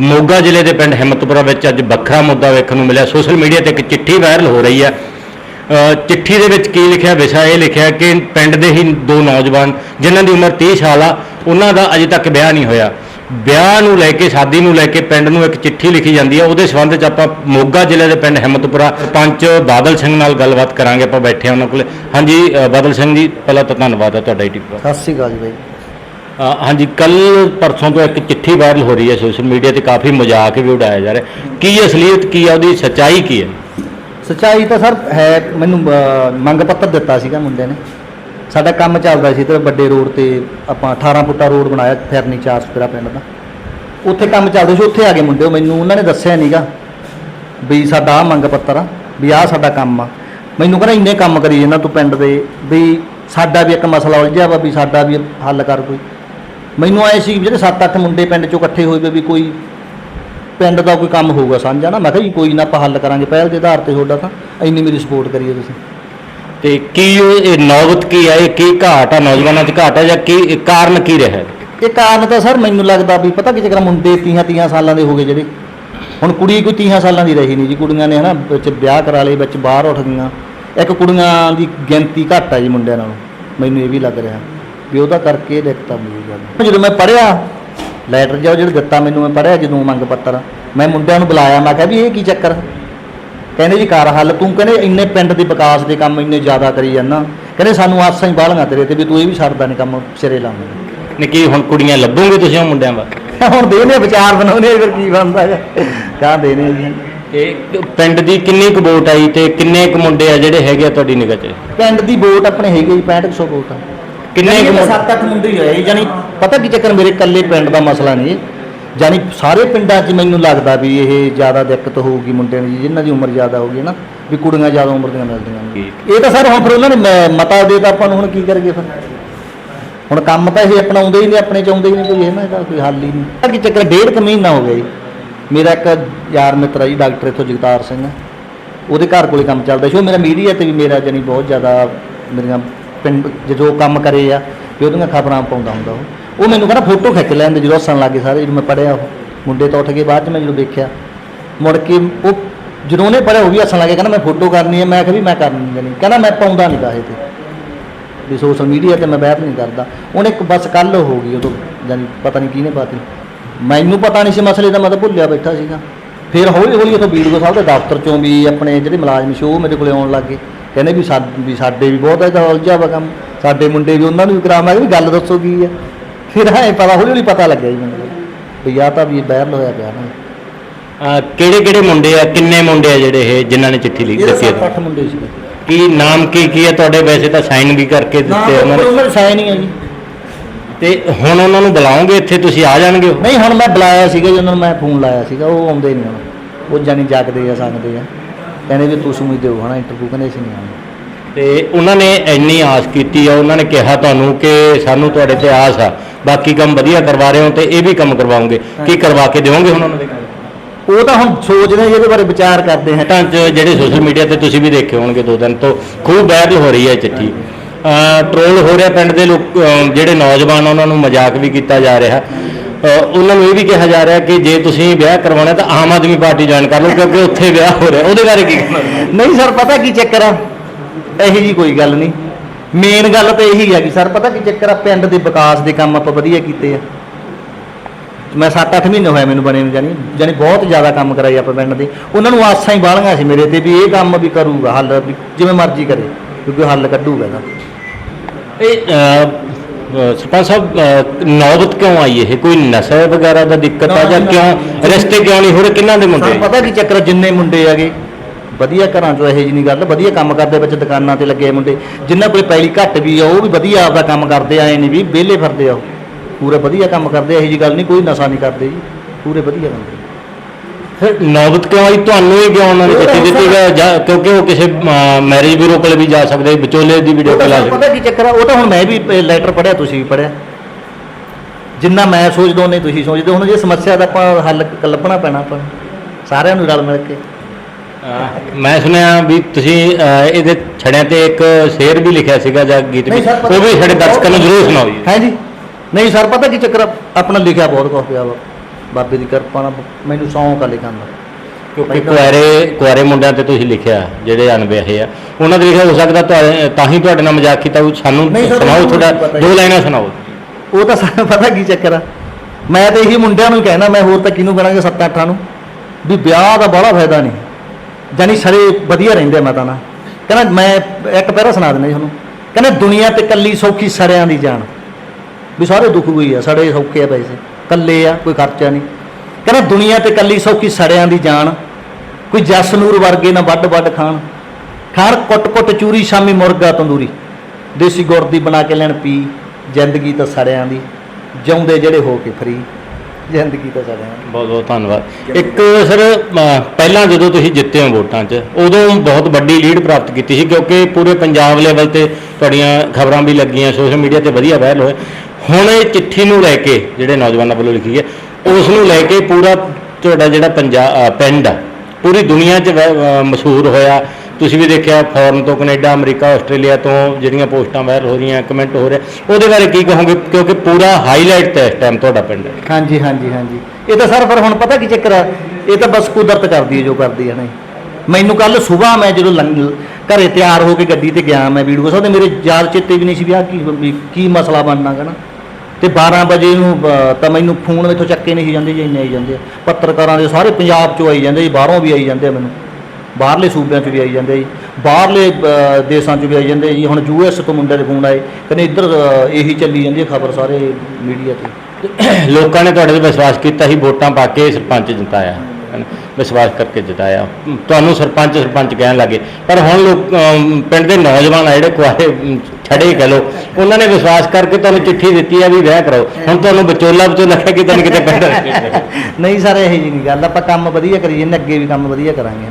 ਮੋਗਾ ਜ਼ਿਲ੍ਹੇ ਦੇ ਪਿੰਡ ਹਿੰਮਤਪੁਰਾ ਵਿੱਚ ਅੱਜ ਵੱਖਰਾ ਮੁੱਦਾ ਵੇਖਣ ਨੂੰ ਮਿਲਿਆ। ਸੋਸ਼ਲ ਮੀਡੀਆ ਤੇ ਇੱਕ ਚਿੱਠੀ ਵਾਇਰਲ ਹੋ ਰਹੀ ਹੈ। ਚਿੱਠੀ ਦੇ ਵਿੱਚ ਕੀ ਲਿਖਿਆ, ਵਿਸ਼ਾ ਇਹ ਲਿਖਿਆ ਕਿ ਪਿੰਡ ਦੇ ਹੀ ਦੋ ਨੌਜਵਾਨ, ਜਿਨ੍ਹਾਂ ਦੀ ਉਮਰ 30 ਸਾਲ ਆ, ਉਹਨਾਂ ਦਾ ਅਜੇ ਤੱਕ ਵਿਆਹ ਨਹੀਂ ਹੋਇਆ। ਵਿਆਹ ਨੂੰ ਲੈ ਕੇ, ਸ਼ਾਦੀ ਨੂੰ ਲੈ ਕੇ ਪਿੰਡ ਨੂੰ ਇੱਕ ਚਿੱਠੀ ਲਿਖੀ ਜਾਂਦੀ ਹੈ। ਉਹਦੇ ਸੰਬੰਧ 'ਚ ਆਪਾਂ ਮੋਗਾ ਜ਼ਿਲ੍ਹੇ ਦੇ ਪਿੰਡ ਹਿੰਮਤਪੁਰਾ ਪੰਚ ਬਾਦਲ ਸਿੰਘ ਨਾਲ ਗੱਲਬਾਤ ਕਰਾਂਗੇ। ਆਪਾਂ ਬੈਠੇ ਹਾਂ ਉਹਨਾਂ ਕੋਲੇ। ਹਾਂਜੀ ਬਾਦਲ ਸਿੰਘ ਜੀ, ਪਹਿਲਾਂ ਤਾਂ ਧੰਨਵਾਦ ਆ ਤੁਹਾਡਾ ਈਟੀਪੀ ਸਤਿ ਸ਼੍ਰੀ ਅਕਾਲ ਜੀ ਬਾਈ। ਹਾਂਜੀ, ਕੱਲ ਪਰਸੋਂ ਤੋਂ ਇੱਕ ਚਿੱਠੀ ਵਾਇਰਲ ਹੋ ਰਹੀ ਹੈ ਸੋਸ਼ਲ ਮੀਡੀਆ ਤੇ ਕਾਫੀ ਮਜ਼ਾਕ ਵੀ ਉਡਾਇਆ ਜਾ ਰਿਹਾ। ਕੀ ਅਸਲੀਅਤ ਕੀ ਆ, ਉਹਦੀ ਸੱਚਾਈ ਕੀ ਹੈ? ਸੱਚਾਈ ਤਾਂ ਸਰ ਹੈ, ਮੈਨੂੰ ਮੰਗ ਪੱਤਰ ਦਿੱਤਾ ਸੀਗਾ ਮੁੰਡੇ ਨੇ। ਸਾਡਾ ਕੰਮ ਚੱਲਦਾ ਸੀ ਤੇ ਵੱਡੇ ਰੋਡ ਤੇ, ਆਪਾਂ 18 ਫੁੱਟਾ ਰੋਡ ਬਣਾਇਆ ਫਿਰਨੀ ਚਾਰ ਸਪੇਰਾ ਪਿੰਡ ਦਾ ਉੱਥੇ ਕੰਮ ਚੱਲਦਾ ਸੀ, ਉੱਥੇ ਆ ਗਏ ਮੁੰਡੇ ਉਹ, ਮੈਨੂੰ ਉਹਨਾਂ ਨੇ ਦੱਸਿਆ ਨਹੀਂਗਾ ਵੀ ਸਾਡਾ ਆਹ ਮੰਗ ਪੱਤਰ ਆ, ਵੀ ਆਹ ਸਾਡਾ ਕੰਮ ਆ। ਮੈਨੂੰ ਕਹਿੰਦਾ ਇੰਨੇ ਕੰਮ ਕਰੀ ਜਾਂਦਾ ਤੂੰ ਪਿੰਡ ਦੇ, ਵੀ ਸਾਡਾ ਵੀ ਇੱਕ ਮਸਲਾ ਉਲਝਿਆ ਵਾ, ਵੀ ਸਾਡਾ ਵੀ ਹੱਲ ਕਰ ਕੋਈ। ਮੈਨੂੰ ਆਏ ਸੀ ਜਿਹੜੇ 7-8 ਮੁੰਡੇ ਪਿੰਡ ਚੋਂ ਇਕੱਠੇ ਹੋਏ ਵੇ ਵੀ ਕੋਈ ਪਿੰਡ ਦਾ ਕੋਈ ਕੰਮ ਹੋਊਗਾ ਸਾਂਝਾ ਨਾ? ਮੈਂ ਕਿਹਾ ਜੀ ਕੋਈ ਨਾ ਆਪਾਂ ਹੱਲ ਕਰਾਂਗੇ। ਪਹਿਲ ਦੇ ਆਧਾਰ ਤੇ ਤੁਹਾਡਾ ਤਾਂ ਇੰਨੀ ਮੇਰੀ ਸਪੋਰਟ ਕਰੀਏ ਤੁਸੀਂ। ਤੇ ਕੀ ਇਹ ਨੌਬਤ ਕੀ ਹੈ ਇਹ ਕੀ ਘਾਟ ਆ? ਨੌਜਵਾਨਾਂ 'ਚ ਘਾਟ ਹੈ ਜਾਂ ਕੀ ਕਾਰਨ ਕੀ ਰਿਹਾ? ਇਹ ਕਾਰਨ ਤਾਂ ਸਰ ਮੈਨੂੰ ਲੱਗਦਾ ਵੀ ਪਤਾ ਕੀ ਚੱਕਰ ਆ, ਮੁੰਡੇ 30 30 ਸਾਲਾਂ ਦੇ ਹੋ ਗਏ ਜਿਹੜੇ ਹੁਣ ਕੁੜੀ ਕੋਈ 30 ਸਾਲਾਂ ਦੀ ਰਹੀ ਨਹੀਂ ਜੀ। ਕੁੜੀਆਂ ਨੇ ਹਨਾ ਵਿੱਚ ਵਿਆਹ ਕਰਾ ਲਏ ਵਿੱਚ ਬਾਹਰ ਉੱਠ ਗਈਆਂ। ਇੱਕ ਕੁੜੀਆਂ ਦੀ ਗਿਣਤੀ ਘੱਟ ਆ ਜੀ ਮੁੰਡਿਆਂ ਨਾਲੋਂ। ਮੈਨੂੰ ਇਹ ਵੀ ਲੱਗ ਰਿਹਾ। ਵੀ ਉਹਦਾ ਕਰਕੇ ਦਿੱਕਤ ਆ ਮੈਨੂੰ ਜ਼ਿਆਦਾ ਜਦੋਂ ਮੈਂ ਪੜਿਆ ਲੈਟਰ ਜਿਹਾ ਜਿਹੜਾ ਦਿੱਤਾ ਮੈਨੂੰ ਮੈਂ ਪੜਿਆ ਜਦੋਂ ਮੰਗ ਪੱਤਰ ਮੈਂ ਮੁੰਡਿਆਂ ਨੂੰ ਬੁਲਾਇਆ ਮੈਂ ਕਿਹਾ ਵੀ ਇਹ ਕੀ ਚੱਕਰ? ਕਹਿੰਦੇ ਜੀ ਕਰ ਹੱਲ ਤੂੰ ਕਹਿੰਦੇ ਇੰਨੇ ਪਿੰਡ ਦੇ ਵਿਕਾਸ ਦੇ ਕੰਮ ਇੰਨੇ ਜ਼ਿਆਦਾ ਕਰੀ ਜਾਂਦਾ। ਕਹਿੰਦੇ ਸਾਨੂੰ ਆਸਾਂ ਹੀ ਬਾਹਲੀਆਂ ਤੇਰੇ ਤੇ ਵੀ ਤੂੰ ਇਹ ਵੀ ਛੱਡਦਾ ਨਹੀਂ ਕੰਮ ਸਿਰੇ ਲਾਉਂਦਾ ਨੇ। ਕੀ ਹੁਣ ਕੁੜੀਆਂ ਲੱਭੋਗੇ ਤੁਸੀਂ ਉਹ ਮੁੰਡਿਆਂ ਦਾ ਹੁਣ ਦੇਨੇ ਵਿਚਾਰ ਬਣਾਉਣੇ ਫਿਰ ਕੀ ਬਣਦਾ ਹੈ ਕਹਾਂ ਦੇਨੇ ਜੀ? ਇਹ ਪਿੰਡ ਦੀ ਕਿੰਨੀ ਕੁ ਵੋਟ ਆਈ ਤੇ ਕਿੰਨੇ ਕੁ ਮੁੰਡੇ ਆ ਜਿਹੜੇ ਹੈਗੇ ਆ ਤੁਹਾਡੀ ਨਿਗਾਹ 'ਚ? ਪਿੰਡ ਦੀ ਵੋਟ ਆਪਣੇ ਹੈਗੇ ਜੀ 6500 ਵੋਟ ਆ। ਕਿੰਨੇ ਕੁ ਮੁੰਡੇ? 7-8 ਮੁੰਡੇ ਹੀ ਹੋਏ ਜਾਨੀ ਪਤਾ ਕੀ ਚੱਕਰ ਮੇਰੇ ਇਕੱਲੇ ਪਿੰਡ ਦਾ ਮਸਲਾ ਨਹੀਂ ਜਾਨੀ ਸਾਰੇ ਪਿੰਡਾਂ 'ਚ ਮੈਨੂੰ ਲੱਗਦਾ ਵੀ ਇਹ ਜ਼ਿਆਦਾ ਦਿੱਕਤ ਹੋਊਗੀ ਮੁੰਡਿਆਂ ਦੀ ਜਿਨ੍ਹਾਂ ਦੀ ਉਮਰ ਜ਼ਿਆਦਾ ਹੋਊਗੀ ਨਾ ਵੀ ਕੁੜੀਆਂ ਜ਼ਿਆਦਾ ਉਮਰ ਦੀਆਂ ਮਿਲਦੀਆਂ ਨੇ। ਇਹ ਤਾਂ ਸਰ ਹੁਣ ਫਿਰ ਉਹਨਾਂ ਨੇ ਮ- ਮਤਾ ਦੇ ਤਾਂ ਆਪਾਂ ਨੂੰ ਹੁਣ ਕੀ ਕਰਗੇ ਫਿਰ? ਹੁਣ ਕੰਮ ਤਾਂ ਇਹ ਅਪਣਾਉਂਦੇ ਹੀ ਨਹੀਂ ਆਪਣੇ ਚਾਹੁੰਦੇ ਹੀ ਨਹੀਂ ਕੋਈ ਇਹਨਾਂ ਦਾ ਕੋਈ ਹੱਲ ਹੀ ਨਹੀਂ। ਪਤਾ ਕੀ ਚੱਕਰ ਡੇਢ ਕੁ ਮਹੀਨਾ ਹੋ ਗਿਆ ਜੀ। ਮੇਰਾ ਇੱਕ ਯਾਰ ਮਿੱਤਰ ਆ ਜੀ ਡਾਕਟਰ ਇੱਥੋਂ ਜਗਤਾਰ ਸਿੰਘ। ਉਹਦੇ ਘਰ ਕੋਲੇ ਕੰਮ ਚੱਲਦਾ ਸੀ। ਉਹ ਮੇਰਾ ਮੀਡੀਆ ਤੇ ਵੀ ਮੇਰਾ ਜਾਨੀ ਬਹੁਤ ਜ਼ਿਆਦਾ ਮੇਰੀਆਂ ਪਿੰਡ ਜਦੋਂ ਕੰਮ ਕਰੇ ਆ, ਵੀ ਉਹਦੀਆਂ ਖਬਰਾਂ ਪਾਉਂਦਾ ਹੁੰਦਾ ਉਹ। ਉਹ ਮੈਨੂੰ ਕਹਿੰਦਾ ਫੋਟੋ ਖਿੱਚ ਲੈਂਦੇ ਜਦੋਂ ਹੱਸਣ ਲੱਗੇ ਸਾਰੇ, ਜਦੋਂ ਮੈਂ ਪੜਿਆ ਉਹ। ਮੁੰਡੇ ਤੋਂ ਉੱਠ ਕੇ ਬਾਅਦ ਚ ਮੈਂ ਜਦੋਂ ਦੇਖਿਆ, ਮੁੜ ਕੇ ਉਹ ਜਦੋਂ ਉਹਨੇ ਪੜਿਆ ਉਹ ਵੀ ਹੱਸਣ ਲੱਗੇ, ਕਹਿੰਦਾ ਮੈਂ ਫੋਟੋ ਕਰਨੀ ਹੈ ਮੈਂ ਕਿਹਾ ਵੀ ਮੈਂ ਕਰਨੀ ਨਹੀਂ ਕਹਿੰਦਾ ਮੈਂ ਪਾਉਂਦਾ ਨਹੀਂ ਕਾਹੇ ਤੇ। ਵੀ ਸੋਸ਼ਲ ਮੀਡੀਆ ਤੇ ਮੈਂ ਬਹਿਤ ਨਹੀਂ ਕਰਦਾ। ਉਹਨੇ ਇੱਕ ਬਸ ਕੱਲ ਹੋ ਗਈ ਉਦੋਂ ਜਾਨੀ ਪਤਾ ਨਹੀਂ ਕਿਹਨੇ ਪਾਤੀ। ਮੈਨੂੰ ਪਤਾ ਨਹੀਂ ਸੀ ਮਸਲੇ ਦਾ, ਮੈਂ ਤਾਂ ਭੁੱਲਿਆ ਬੈਠਾ ਸੀਗਾ। ਫਿਰ ਹੌਲੀ ਹੌਲੀ ਉਥੋਂ ਵੀਡੀਓ ਸਾਹਿਬ ਦੇ ਦਫ਼ਤਰ ਚੋਂ ਵੀ ਆਪਣੇ ਜਿਹੜੇ ਮੁਲਾਜ਼ਮ ਸੀ, ਉਹ ਮੇਰੇ ਕੋਲੇ ਆਉਣ ਲੱਗੇ ਕਹਿੰਦੇ ਵੀ ਸਾ ਵੀ ਸਾਡੇ ਵੀ ਬਹੁਤ ਇਹਦਾ ਉਲਝਿਆ ਵਾ ਕੰਮ ਸਾਡੇ ਮੁੰਡੇ ਵੀ ਉਹਨਾਂ ਨੂੰ ਵੀ ਕਰਾਵਾਂਗੇ ਵੀ ਗੱਲ ਦੱਸੋ ਕੀ ਆ ਫਿਰ ਐ ਪਤਾ ਹੌਲੀ ਹੌਲੀ ਪਤਾ ਲੱਗਿਆ ਜੀ ਮੈਨੂੰ। ਵੀ ਆ ਤਾਂ ਵੀ ਵਾਇਰਲ ਹੋਇਆ ਪਿਆ ਨਾ। ਕਿਹੜੇ ਕਿਹੜੇ ਮੁੰਡੇ ਆ ਕਿੰਨੇ ਮੁੰਡੇ ਆ ਜਿਹੜੇ ਇਹ ਜਿਨ੍ਹਾਂ ਨੇ ਚਿੱਠੀ ਲਿਖੀ ਇਹਦੇ ਦਿੱਤੀ ਸੱਤ ਹੈ ਅੱਠ ਮੁੰਡੇ ਸੀ। ਕੀ ਨਾਮ ਕੀ ਕੀ ਹੈ ਤੁਹਾਡੇ? ਵੈਸੇ ਤਾਂ ਸਾਈਨ ਵੀ ਕਰਕੇ ਨਾ ਦਿੱਤੇ ਉਹਨਾਂ ਨੇ। ਉਹਨਾਂ ਸਾਈਨ ਹੀ ਆ ਜੀ। ਤੇ ਹੁਣ ਉਹਨਾਂ ਨੂੰ ਬੁਲਾਓਗੇ ਇੱਥੇ? ਤੁਸੀਂ ਆ ਜਾਣਗੇ ਉਹ? ਨਹੀਂ ਹੁਣ ਮੈਂ ਬੁਲਾਇਆ ਸੀਗਾ ਜੀ ਉਹਨਾਂ ਨੂੰ ਮੈਂ ਫੋਨ ਲਾਇਆ ਸੀਗਾ ਉਹ ਆਉਂਦੇ ਨਹੀਂ ਹੁਣ। ਉਹ ਜਾਨੀ ਜਾਗਦੇ ਆ ਸੰਗਦੇ ਆ। ਕਹਿੰਦੇ ਵੀ ਤੁਸੀਂ ਵੀ ਦਿਓ ਹਨਾ ਇੰਟਰਵਿਊ ਕਹਿੰਦੇ ਅਸੀਂ ਨਹੀਂ ਆਉਣਾ ਤੇ ਉਹਨਾਂ ਨੇ ਇੰਨੀ ਆਸ ਕੀਤੀ ਆ ਉਹਨਾਂ ਨੇ ਕਿਹਾ ਤੁਹਾਨੂੰ ਕਿ ਸਾਨੂੰ ਤੁਹਾਡੇ ਤੇ ਆਸ ਆ। ਬਾਕੀ ਕੰਮ ਵਧੀਆ ਕਰਵਾ ਰਹੇ ਹੋ ਤੇ ਇਹ ਵੀ ਕੰਮ ਕਰਵਾਉਂਗੇ ਕੀ ਕਰਵਾ ਕੇ ਦਿਓਗੇ ਹੁਣ ਉਹਨਾਂ ਦੇ ਉਹ ਤਾਂ ਹੁਣ ਸੋਚਦੇ ਆ ਜੀ, ਇਹਦੇ ਬਾਰੇ ਵਿਚਾਰ ਕਰਦੇ ਆ। ਤਾਂ ਜਿਹੜੇ ਸੋਸ਼ਲ ਮੀਡੀਆ ਤੇ ਤੁਸੀਂ ਵੀ ਦੇਖੇ ਹੋਣਗੇ ਦੋ ਦਿਨ ਤੋਂ। ਖੂਬ ਵਾਇਰਲ ਹੋ ਰਹੀ ਹੈ ਇਹ ਚਿੱਠੀ। ਟ੍ਰੋਲ ਹੋ ਰਿਹਾ ਪਿੰਡ ਦੇ ਲੋਕ ਅਹ ਜਿਹੜੇ ਨੌਜਵਾਨ ਆ, ਉਹਨਾਂ ਨੂੰ ਮਜ਼ਾਕ ਵੀ ਕੀਤਾ ਜਾ ਰਿਹਾ। ਉਹਨਾਂ ਨੂੰ ਇਹ ਵੀ ਕਿਹਾ ਜਾ ਰਿਹਾ ਕਿ ਜੇ ਤੁਸੀਂ ਵਿਆਹ ਕਰਵਾਉਣਾ ਤਾਂ ਆਮ ਆਦਮੀ ਪਾਰਟੀ ਜੁਆਇਨ ਕਰ ਲਓ ਕਿਉਂਕਿ ਉੱਥੇ ਵਿਆਹ ਹੋ ਰਿਹਾ। ਉਹਦੇ ਬਾਰੇ ਕੀ? ਨਹੀਂ ਸਰ ਪਤਾ ਕੀ ਚੱਕਰ ਆ? ਇਹੀ ਜੀ ਕੋਈ ਗੱਲ ਨਹੀਂ। ਮੇਨ ਗੱਲ ਤਾਂ ਇਹੀ ਆ ਕਿ ਸਰ ਪਤਾ ਕੀ ਚੱਕਰ ਆ? ਪਿੰਡ ਦੇ ਵਿਕਾਸ ਦੇ ਕੰਮ ਆਪਾਂ ਵਧੀਆ ਕੀਤੇ ਆ। ਮੈਂ 7-8 ਮਹੀਨੇ ਹੋਏ ਮੈਨੂੰ ਬਣੇ ਨੂੰ ਜਾਨੀ ਜਾਨੀ ਬਹੁਤ ਜ਼ਿਆਦਾ ਕੰਮ ਕਰਾਈ ਆਪਾਂ ਪਿੰਡ ਦੇ। ਉਹਨਾਂ ਨੂੰ ਆਸਾਂ ਹੀ ਬਾਲੀਆਂ ਸੀ ਮੇਰੇ ਤੇ ਵੀ ਇਹ ਕੰਮ ਵੀ ਕਰੂਗਾ ਹੱਲ ਵੀ ਜਿਵੇਂ ਮਰਜ਼ੀ ਕਰੇ ਕਿਉਂਕਿ ਹੱਲ ਕੱਢੂਗਾ ਇਹਦਾ। ਇਹ ਸਰਪੰਚ ਸਾਹਿਬ ਨੌਬਤ ਕਿਉਂ ਆਈ ਇਹ? ਕੋਈ ਨਸ਼ਾ ਵਗੈਰਾ ਦਾ ਦਿੱਕਤ ਆ ਜਾਂ ਕਿਉਂ? ਰਿਸ਼ਤੇ ਕਿਉਂ ਨਹੀਂ ਹੋ ਰਹੇ? ਕਿੰਨਾਂ ਦੇ ਮੁੰਡੇ ਸਾਨੂੰ ਪਤਾ ਕੀ ਚੱਕਰ ਜਿੰਨੇ ਮੁੰਡੇ ਹੈਗੇ ਵਧੀਆ ਘਰਾਂ ਚੋਂ ਇਹੋ ਜਿਹੀ ਨਹੀਂ ਗੱਲ ਵਧੀਆ ਕੰਮ ਕਰਦੇ ਵਿੱਚ ਦੁਕਾਨਾਂ ਤੇ ਲੱਗੇ ਮੁੰਡੇ। ਜਿਨ੍ਹਾਂ ਕੋਲੇ ਪੈਲੀ ਘੱਟ ਵੀ ਆ ਉਹ ਵੀ ਵਧੀਆ ਆਪਦਾ ਕੰਮ ਕਰਦੇ ਆਏ ਨਹੀਂ ਵੀ ਵਿਹਲੇ ਫਿਰਦੇ ਆ ਉਹ। ਪੂਰੇ ਵਧੀਆ ਕੰਮ ਕਰਦੇ ਇਹੋ ਜਿਹੀ ਗੱਲ ਨਹੀਂ ਕੋਈ ਨਸ਼ਾ ਨਹੀਂ ਕਰਦੇ ਜੀ। ਪੂਰੇ ਵਧੀਆ ਬੰਦੇ ਫਿਰ ਨੌਬਤ ਕਿਉਂ ਆਈ? ਤੁਹਾਨੂੰ ਹੀ ਕਿਉਂ ਉਹਨਾਂ ਨੇ ਦਿੱਤੀ? ਗਾ? ਜਾਂ ਕਿਉਂਕਿ ਉਹ ਕਿਸੇ ਮੈਰਿਜ ਬਿਊਰੋ ਕੋਲ ਵੀ ਜਾ ਸਕਦੇ ਵਿਚੋਲੇ ਦੀ ਵੀਡੀਓ ਉਹ ਕੋਲ ਆ ਸਕਦੇ ਪਤਾ ਕੀ ਚੱਕਰ ਆ? ਉਹ ਤਾਂ ਹੁਣ ਮੈਂ ਵੀ ਲੈਟਰ ਪੜਿਆ ਤੁਸੀਂ ਵੀ ਪੜਿਆ ਜਿੰਨਾ ਮੈਂ ਸੋਚਦਾ ਉਹਨੇ ਤੁਸੀਂ ਸੋਚਦੇ। ਹੁਣ ਜੇ ਸਮੱਸਿਆ ਦਾ ਆਪਾਂ ਹੱਲ ਲੱਭਣਾ ਪੈਣਾ ਆਪਾਂ ਨੂੰ। ਸਾਰਿਆਂ ਨੂੰ ਰਲ ਮਿਲ ਕੇ। ਅਹ, ਮੈਂ ਸੁਣਿਆ ਵੀ ਤੁਸੀਂ ਅਹ, ਇਹਦੇ ਛੜਿਆਂ ਤੇ ਇੱਕ ਸ਼ੇਰ ਵੀ ਲਿਖਿਆ ਸੀਗਾ ਜਾਂ ਗੀਤ ਵੀ। ਨਹੀਂ ਸਰ, ਪਤਾ- ਉਹ ਵੀ ਸਾਡੇ ਦਰਸ਼ਕਾਂ ਨੂੰ ਜ਼ਰੂਰ ਸੁਣਾਓ ਜੀ। ਹੈ ਜੀ? ਨਹੀਂ ਸਰ ਪਤਾ ਕੀ ਚੱਕਰ ਆ? ਆਪਣਾ ਲਿਖਿਆ ਬਹੁਤ ਕੁਝ ਪਿਆ ਵਾ। ਬਾਬੇ ਦੀ ਕਿਰਪਾ ਨਾਲ ਮੈਨੂੰ ਸੌਂਕ ਆ ਲਿਖਣ ਦਾ। ਕਿਉਂਕਿ ਕੁਆਰੇ ਕੁਆਰੇ ਮੁੰਡਿਆਂ ਤੇ ਤੁਸੀਂ ਲਿਖਿਆ ਜਿਹੜੇ ਅਣਵਿਆਹੇ ਆ। ਉਹਨਾਂ ਦੇ ਲਿਖਿਆ ਹੋ ਸਕਦਾ ਤੁਹਾਡੇ ਤਾਂ ਹੀ ਤੁਹਾਡੇ ਨਾਲ ਮਜ਼ਾਕ ਕੀਤਾ ਉਹ ਸਾਨੂੰ ਨਹੀਂ ਸੁਣਾਓ ਪਤਾ ਦੋ। ਲਾਈਨਾਂ ਸੁਣਾਓ। ਉਹ ਤਾਂ ਸਾਨੂੰ ਪਤਾ ਕੀ ਚੱਕਰ ਆ। ਮੈਂ ਤੇ ਇਹੀ ਮੁੰਡਿਆਂ ਨੂੰ ਕਹਿਣਾ ਮੈਂ ਹੋਰ ਤਾਂ ਕਿਹਨੂੰ ਕਹਾਂਗੇ ਸੱਤ ਅੱਠਾਂ ਨੂੰ? ਵੀ ਵਿਆਹ ਦਾ ਬੜਾ ਫਾਇਦਾ ਨਹੀਂ। ਜਾਨੀ ਸਰੇ ਵਧੀਆ ਰਹਿੰਦੇ ਆ ਮੈਂ ਤਾਂ ਨਾ। ਕਹਿੰਦਾ ਮੈਂ ਇੱਕ ਪਹਿਰਾ ਸੁਣਾ ਦਿੰਦਾ ਜੀ ਤੁਹਾਨੂੰ। ਕਹਿੰਦਾ ਦੁਨੀਆ ਤੇ ਕੱਲੀ ਸੌਖੀ ਸੜਿਆਂ ਦੀ ਜਾਨ। ਵੀ ਸਾਰੇ ਦੁੱਖ ਹੋਈ ਆ ਸੜੇ ਸੌਖੇ ਆ ਪੈਸੇ। ਕੱਲੇ ਆ ਕੋਈ ਖਰਚਾ ਨਹੀਂ। ਕਹਿੰਦਾ ਦੁਨੀਆ ਤੇ ਕੱਲੀ ਸੌਖੀ ਸੜਿਆਂ ਦੀ ਜਾਨ ਕੋਈ ਜਸ ਨੂਰ ਵਰਗੇ ਨਾ ਵੱਡ ਵੱਡ ਖਾਣ। ਖਾਣ ਕੁੱਟ ਕੁੱਟ ਚੂਰੀ ਸ਼ਾਮੀ ਮੁਰਗਾ ਤੰਦੂਰੀ। ਦੇਸੀ ਗੁੜ ਦੀ ਬਣਾ ਕੇ ਲੈਣ ਪੀ ਜ਼ਿੰਦਗੀ ਤਾਂ ਸੜਿਆਂ ਦੀ। ਜਿਉਂਦੇ ਜਿਹੜੇ ਹੋ ਕੇ ਫਰੀ ਜ਼ਿੰਦਗੀ ਤਾਂ ਸੜਿਆਂ ਦੀ। ਬਹੁਤ ਬਹੁਤ ਧੰਨਵਾਦ। ਇੱਕ ਸਰ ਪਹਿਲਾਂ ਜਦੋਂ ਤੁਸੀਂ ਜਿੱਤੇ ਹੋ ਵੋਟਾਂ 'ਚ ਉਦੋਂ ਬਹੁਤ ਵੱਡੀ ਲੀਡ ਪ੍ਰਾਪਤ ਕੀਤੀ ਸੀ ਕਿਉਂਕਿ ਪੂਰੇ ਪੰਜਾਬ ਲੈਵਲ ਤੇ ਤੁਹਾਡੀਆਂ ਖਬਰਾਂ ਵੀ ਲੱਗੀਆਂ ਸੋਸ਼ਲ ਮੀਡੀਆ ਤੇ ਵਧੀਆ ਵਾਇਰਲ ਹੋਏ। ਹੁਣ ਇਹ ਚਿੱਠੀ ਨੂੰ ਲੈ ਕੇ ਜਿਹੜੇ ਨੌਜਵਾਨਾਂ ਵੱਲੋਂ ਲਿਖੀ ਹੈ, ਉਸ ਨੂੰ ਲੈ ਕੇ ਪੂਰਾ ਤੁਹਾਡਾ ਜਿਹੜਾ ਪੰਜਾਬ ਪਿੰਡ ਆ, ਪੂਰੀ ਦੁਨੀਆ 'ਚ ਵੈ- ਮਸ਼ਹੂਰ ਹੋਇਆ। ਤੁਸੀਂ ਵੀ ਦੇਖਿਆ ਫੋਰਨ ਤੋਂ ਕੈਨੇਡਾ, ਅਮਰੀਕਾ, ਆਸਟ੍ਰੇਲੀਆ ਤੋਂ ਜਿਹੜੀਆਂ ਪੋਸਟਾਂ ਵਾਇਰਲ ਹੋ ਰਹੀਆਂ ਕਮੈਂਟ ਹੋ ਰਿਹਾ, ਉਹਦੇ ਬਾਰੇ ਕੀ ਕਹੋਗੇ? ਕਿਉਂਕਿ ਪੂਰਾ ਹਾਈਲਾਈਟ ਤੇ ਇਸ ਟਾਈਮ ਤੁਹਾਡਾ ਪਿੰਡ ਹਾਂਜੀ ਹਾਂਜੀ ਹਾਂਜੀ। ਇਹ ਤਾਂ ਸਰ ਪਰ ਹੁਣ ਪਤਾ ਕੀ ਚੱਕਰ ਆ? ਇਹ ਤਾਂ ਬਸ ਕੁਦਰਤ ਕਰਦੀ ਹੈ ਜੋ ਕਰਦੀ ਹੈ ਨਾ ਮੈਨੂੰ ਕੱਲ ਸਵੇਰ ਮੈਂ ਜਦੋਂ ਲੰਘ- ਘਰੇ ਤਿਆਰ ਹੋ ਕੇ ਗੱਡੀ ਤੇ ਗਿਆ ਮੈਂ ਵੀਡੀਓ ਸਾਹਿਬ ਮੇਰੇ ਯਾਦ ਚੇਤੇ ਵੀ ਨਹੀਂ ਸੀ ਵੀ ਆਹ ਕੀ ਵੀ ਕੀ ਮਸਲਾ ਬਣਨਾ ਗਾ ਨਾ। ਤੇ 12 ਵਜੇ ਨੂੰ ਅਹ, ਤਾਂ ਮੈਨੂੰ ਫੋਨ ਇੱਥੋਂ ਚੱਕੇ ਨਹੀਂ ਸੀ ਜਾਂਦੇ ਜੀ ਇੰਨੇ ਆਈ ਜਾਂਦੇ ਆ। ਪੱਤਰਕਾਰਾਂ ਦੇ ਸਾਰੇ ਪੰਜਾਬ ਚੋਂ ਆਈ ਜਾਂਦੇ ਜੀ ਬਾਹਰੋਂ ਵੀ ਆਈ ਜਾਂਦੇ ਆ ਮੈਨੂੰ। ਬਾਹਰਲੇ ਸੂਬਿਆਂ 'ਚ ਵੀ ਆਈ ਜਾਂਦੇ ਜੀ ਬਾਹਰਲੇ ਅਹ, ਦੇਸ਼ਾਂ 'ਚ ਵੀ ਆਈ ਜਾਂਦੇ ਜੀ। ਹੁਣ ਯੂਐਸ ਤੋਂ ਮੁੰਡੇ ਦੇ ਫੋਨ ਆਏ ਕਹਿੰਦੇ ਇੱਧਰ ਅਹ, ਇਹੀ ਚੱਲੀ ਜਾਂਦੀ ਹੈ ਖਬਰ ਸਾਰੇ ਮੀਡੀਆ ਤੇ। ਲੋਕਾਂ ਨੇ ਤੁਹਾਡੇ ਤੇ ਵਿਸ਼ਵਾਸ ਕੀਤਾ ਸੀ ਵੋਟਾਂ ਪਾ ਕੇ ਸਰਪੰਚ ਜਿਤਾਇਆ। ਹੈ ਨਾ, ਵਿਸ਼ਵਾਸ ਕਰਕੇ ਜਿਤਾਇਆ। ਤੁਹਾਨੂੰ ਸਰਪੰਚ ਸਰਪੰਚ ਕਹਿਣ ਲੱਗੇ। ਪਰ ਹੁਣ ਲੋਕ ਪਿੰਡ ਦੇ ਨੌਜਵਾਨ ਆ ਜਿਹੜੇ ਕੁਆਰੇ ਛੜੇ ਕਹ ਲੋ ਉਹਨਾਂ ਨੇ ਵਿਸ਼ਵਾਸ ਕਰਕੇ ਤੁਹਾਨੂੰ ਚਿੱਠੀ ਦਿੱਤੀ ਆ ਵੀ ਵਿਆਹ ਕਰਾਓ। ਹੁਣ ਤੁਹਾਨੂੰ ਵਿਚੋਲਾ ਵਿਚੋਲਾ ਕਹਿ ਕੇ ਤੁਹਾਨੂੰ ਕਿਤੇ ਪਿੰਡ ਨਹੀਂ ਸਰ ਇਹ ਜੀ ਨਹੀਂ ਗੱਲ। ਆਪਾਂ ਕੰਮ ਵਧੀਆ ਕਰੀਏ ਜਾਂਦੇ ਅੱਗੇ ਵੀ ਕੰਮ ਵਧੀਆ ਕਰਾਂਗੇ।